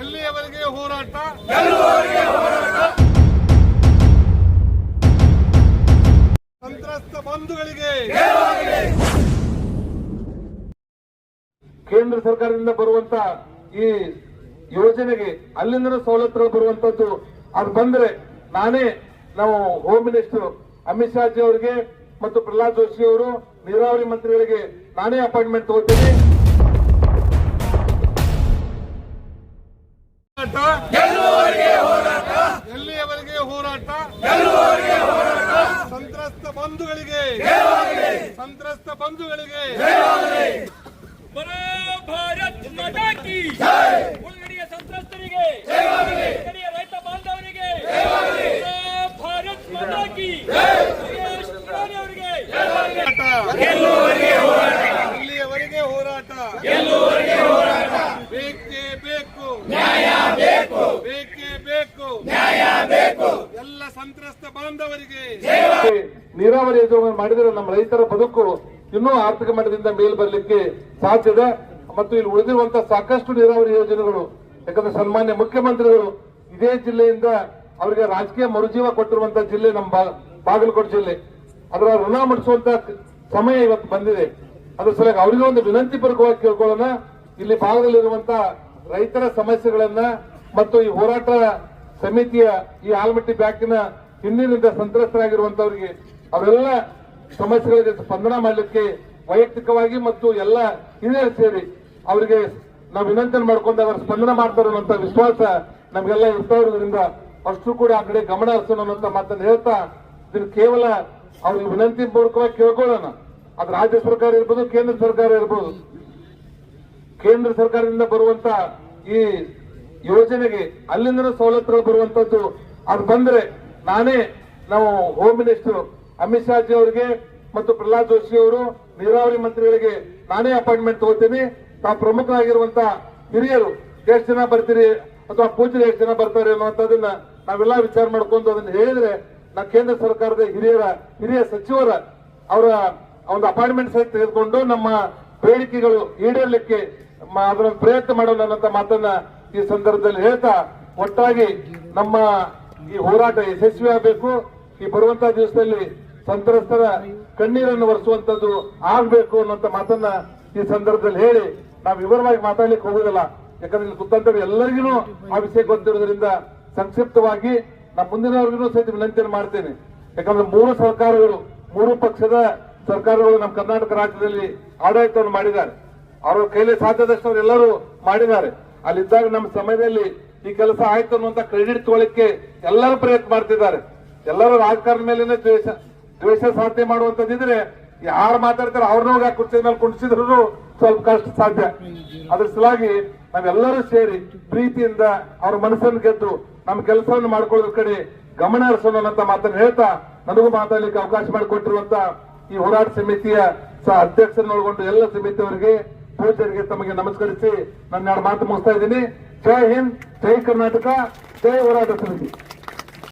ಎಲ್ಲಿಯವರೆಗೆ ಹೋರಾಟ? ಸಂತ್ರಸ್ತ ಬಂಧುಗಳಿಗೆ. ಕೇಂದ್ರ ಸರ್ಕಾರದಿಂದ ಬರುವಂತ ಈ ಯೋಜನೆಗೆ ಅಲ್ಲಿಂದ ಸವಲತ್ತುಗಳು ಬರುವಂತದ್ದು ಅದು ಬಂದ್ರೆ ನಾನೇ ನಾವು ಹೋಮ್ ಮಿನಿಸ್ಟರ್ ಅಮಿತ್ ಶಾ ಜಿ ಅವರಿಗೆ ಮತ್ತು ಪ್ರಹ್ಲಾದ್ ಜೋಶಿ ಅವರು ನೀರಾವರಿ ಮಂತ್ರಿಗಳಿಗೆ ನಾನೇ ಅಪಾಯಿಂಟ್ಮೆಂಟ್ ತಗೋತೀನಿ. ಹೋರಾಟ. ಎಲ್ಲಿಯವರೆಗೆ ಹೋರಾಟ? ಸಂತ್ರಸ್ತ ಬಂಧುಗಳಿಗೆ. ಸಂತ್ರಸ್ತ ಬಂಧುಗಳಿಗೆ. ಬರೋ ಭಾರತ್ ಸಂತ್ರಸ್ತ ಬಾಂಧವರಿಗೆ. ನೀರಾವರಿ ಯೋಜನೆ ಮಾಡಿದರೆ ನಮ್ಮ ರೈತರ ಬದುಕು ಇನ್ನೂ ಆರ್ಥಿಕ ಮಟ್ಟದಿಂದ ಮೇಲ್ ಬರಲಿಕ್ಕೆ ಸಾಧ್ಯ ಇದೆ ಮತ್ತು ಇಲ್ಲಿ ಉಳಿದಿರುವಂತಹ ಸಾಕಷ್ಟು ನೀರಾವರಿ ಯೋಜನೆಗಳು, ಯಾಕಂದ್ರೆ ಸನ್ಮಾನ್ಯ ಮುಖ್ಯಮಂತ್ರಿಗಳು ಇದೇ ಜಿಲ್ಲೆಯಿಂದ ಅವರಿಗೆ ರಾಜಕೀಯ ಮರುಜೀವ ಕೊಟ್ಟಿರುವಂತಹ ಜಿಲ್ಲೆ ನಮ್ಮ ಬಾಗಲಕೋಟೆ ಜಿಲ್ಲೆ. ಅದರ ಋಣ ಮುಡಿಸುವಂತ ಸಮಯ ಇವತ್ತು ಬಂದಿದೆ. ಅದ್ರ ಸಲುವಾಗಿ ಅವರಿಗೆ ಒಂದು ವಿನಂತಿ ಪೂರ್ವಕವಾಗಿ ಕೇಳ್ಕೊಳ್ಳೋಣ. ಇಲ್ಲಿ ಭಾಗದಲ್ಲಿರುವಂತಹ ರೈತರ ಸಮಸ್ಯೆಗಳನ್ನ ಮತ್ತು ಈ ಹೋರಾಟ ಸಮಿತಿಯ ಈ ಆಲಮಟ್ಟಿ ಬ್ಯಾಂಕಿನ ಹಿಂದಿನಿಂದ ಸಂತ್ರಸ್ತರಾಗಿರುವಂತವರಿಗೆ ಅವರೆಲ್ಲ ಸಮಸ್ಯೆಗಳಿಗೆ ಸ್ಪಂದನ ಮಾಡಲಿಕ್ಕೆ ವೈಯಕ್ತಿಕವಾಗಿ ಮತ್ತು ಎಲ್ಲ ಹಿರಿಯರು ಸೇರಿ ಅವರಿಗೆ ನಾವು ವಿನಂತಿ ಮಾಡ್ಕೊಂಡು ಅವರ ಸ್ಪಂದನ ಮಾಡ್ತಾರೆ ಅನ್ನೋಂಥ ವಿಶ್ವಾಸ ನಮಗೆಲ್ಲ ಇರ್ತಾ ಇರೋದ್ರಿಂದ ಅಷ್ಟು ಕೂಡ ಆ ಕಡೆ ಗಮನ ಹರಿಸೋಣ ಅನ್ನೋಂಥ ಮಾತನ್ನು ಹೇಳ್ತಾ ಇದನ್ನು ಕೇವಲ ಅವ್ರಿಗೆ ವಿನಂತಿ ಪೂರ್ವಕವಾಗಿ ಕೇಳ್ಕೊಳ್ಳೋಣ. ಅದು ರಾಜ್ಯ ಸರ್ಕಾರ ಇರ್ಬೋದು, ಕೇಂದ್ರ ಸರ್ಕಾರ ಇರ್ಬೋದು. ಕೇಂದ್ರ ಸರ್ಕಾರದಿಂದ ಬರುವಂತ ಈ ಯೋಜನೆಗೆ ಅಲ್ಲಿಂದ ಸವಲತ್ತುಗಳು ಬರುವಂತದ್ದು ಅದು ಬಂದ್ರೆ ನಾನೇ ನಾವು ಹೋಮ್ ಮಿನಿಸ್ಟರ್ ಅಮಿತ್ ಶಾ ಜಿ ಅವರಿಗೆ ಮತ್ತು ಪ್ರಹ್ಲಾದ್ ಜೋಶಿ ಅವರು, ನೀರಾವರಿ ಮಂತ್ರಿಗಳಿಗೆ ನಾನೇ ಅಪಾಯಿಂಟ್ಮೆಂಟ್ ತಗೋತೀನಿ. ತಾವು ಪ್ರಮುಖರಾಗಿರುವಂತ ಹಿರಿಯರು ಎಷ್ಟು ಜನ ಬರ್ತೀರಿ ಅಥವಾ ಪೂಜೆ ಎಷ್ಟು ಜನ ಬರ್ತಾರೆ ಅನ್ನುವಂಥದ್ದನ್ನ ನಾವೆಲ್ಲ ವಿಚಾರ ಮಾಡ್ಕೊಂಡು ಅದನ್ನ ಹೇಳಿದ್ರೆ ನಾ ಕೇಂದ್ರ ಸರ್ಕಾರದ ಹಿರಿಯರ, ಹಿರಿಯ ಸಚಿವರ ಅವರ ಒಂದು ಅಪಾಯಿಂಟ್ಮೆಂಟ್ ಸಹಿತ ತೆಗೆದುಕೊಂಡು ನಮ್ಮ ಬೇಡಿಕೆಗಳು ಈಡೇರ್ಲಿಕ್ಕೆ ಅದರ ಪ್ರಯತ್ನ ಮಾಡೋಣ ಅನ್ನೋ ಮಾತನ್ನ ಈ ಸಂದರ್ಭದಲ್ಲಿ ಹೇಳ್ತಾ ಒಟ್ಟಾಗಿ ನಮ್ಮ ಈ ಹೋರಾಟ ಯಶಸ್ವಿ ಆಗಬೇಕು ಈ ಬರುವಂತಹ ದಿವಸದಲ್ಲಿ ಸಂತ್ರಸ್ತರ ಕಣ್ಣೀರನ್ನು ಒರೆಸುವಂತದ್ದು ಆಗ್ಬೇಕು ಅನ್ನುವಂತ ಮಾತನ್ನ ಈ ಸಂದರ್ಭದಲ್ಲಿ ಹೇಳಿ ನಾವು ವಿವರವಾಗಿ ಮಾತಾಡ್ಲಿಕ್ಕೆ ಹೋಗುದಿಲ್ಲ ಯಾಕಂದ್ರೆ ಇಲ್ಲಿ ಕುತ್ತಂತರ ಎಲ್ಲರಿಗೂ ಆ ವಿಷಯ ಗೊತ್ತಿರೋದ್ರಿಂದ ಸಂಕ್ಷಿಪ್ತವಾಗಿ ನಮ್ಮ ಮುಂದಿನವರೆಗೂ ಸಹಿತ ವಿನಂತಿಯನ್ನು ಮಾಡ್ತೇನೆ. ಯಾಕಂದ್ರೆ ಮೂರು ಸರ್ಕಾರಗಳು, ಮೂರು ಪಕ್ಷದ ಸರ್ಕಾರಗಳು ನಮ್ಮ ಕರ್ನಾಟಕ ರಾಜ್ಯದಲ್ಲಿ ಆಡಳಿತವನ್ನು ಮಾಡಿದ್ದಾರೆ. ಅವರ ಕೈಲಿ ಸಾಧ್ಯದಷ್ಟು ಅವರೆಲ್ಲರೂ ಮಾಡಿದ್ದಾರೆ. ಅಲ್ಲಿದ್ದಾಗ ನಮ್ಮ ಸಮಯದಲ್ಲಿ ಈ ಕೆಲಸ ಆಯ್ತು ಅನ್ನುವಂತ ಕ್ರೆಡಿಟ್ ತಗೊಳ್ಳಿಕ್ಕೆ ಎಲ್ಲರೂ ಪ್ರಯತ್ನ ಮಾಡ್ತಿದ್ದಾರೆ. ಎಲ್ಲರೂ ರಾಜಕಾರಣ ಮೇಲೇನೆ ದ್ವೇಷ ದ್ವೇಷ ಸಾಧನೆ ಮಾಡುವಂತದಿದ್ರೆ ಯಾರು ಮಾತಾಡ್ತಾರೆ ಅವ್ರನ್ನ ಹೋಗಿ ಆ ಕುರ್ಚಿ ಮೇಲೆ ಕುಣಿಸಿದ್ರು ಸ್ವಲ್ಪ ಕಷ್ಟ ಸಾಧ್ಯ. ಅದ್ರ ಸಲಾಗಿ ನಾವೆಲ್ಲರೂ ಸೇರಿ ಪ್ರೀತಿಯಿಂದ ಅವ್ರ ಮನಸ್ಸನ್ನು ಗೆದ್ದು ನಮ್ಮ ಕೆಲಸವನ್ನು ಮಾಡ್ಕೊಳ್ಳೋದ್ರ ಕಡೆ ಗಮನ ಹರಿಸೋಣ ಮಾತನ್ನು ಹೇಳ್ತಾ ನನಗೂ ಮಾತಾಡ್ಲಿಕ್ಕೆ ಅವಕಾಶ ಮಾಡಿಕೊಟ್ಟಿರುವಂತ ಈ ಹೋರಾಟ ಸಮಿತಿಯ ಸಹ ಅಧ್ಯಕ್ಷರನ್ನೊಳಗೊಂಡು ಎಲ್ಲ ಸಮಿತಿಯವರಿಗೆ ಪೂಜ್ಯರಿಗೆ ತಮಗೆ ನಮಸ್ಕರಿಸಿ ನನ್ನ ಎರಡು ಮಾತು ಮುಗಿಸ್ತಾ ಇದ್ದೀನಿ. ಜೈ ಹಿಂದ್, ಜೈ ಕರ್ನಾಟಕ, ಜೈ ಹೋರಾಟ ಸಮಿತಿ.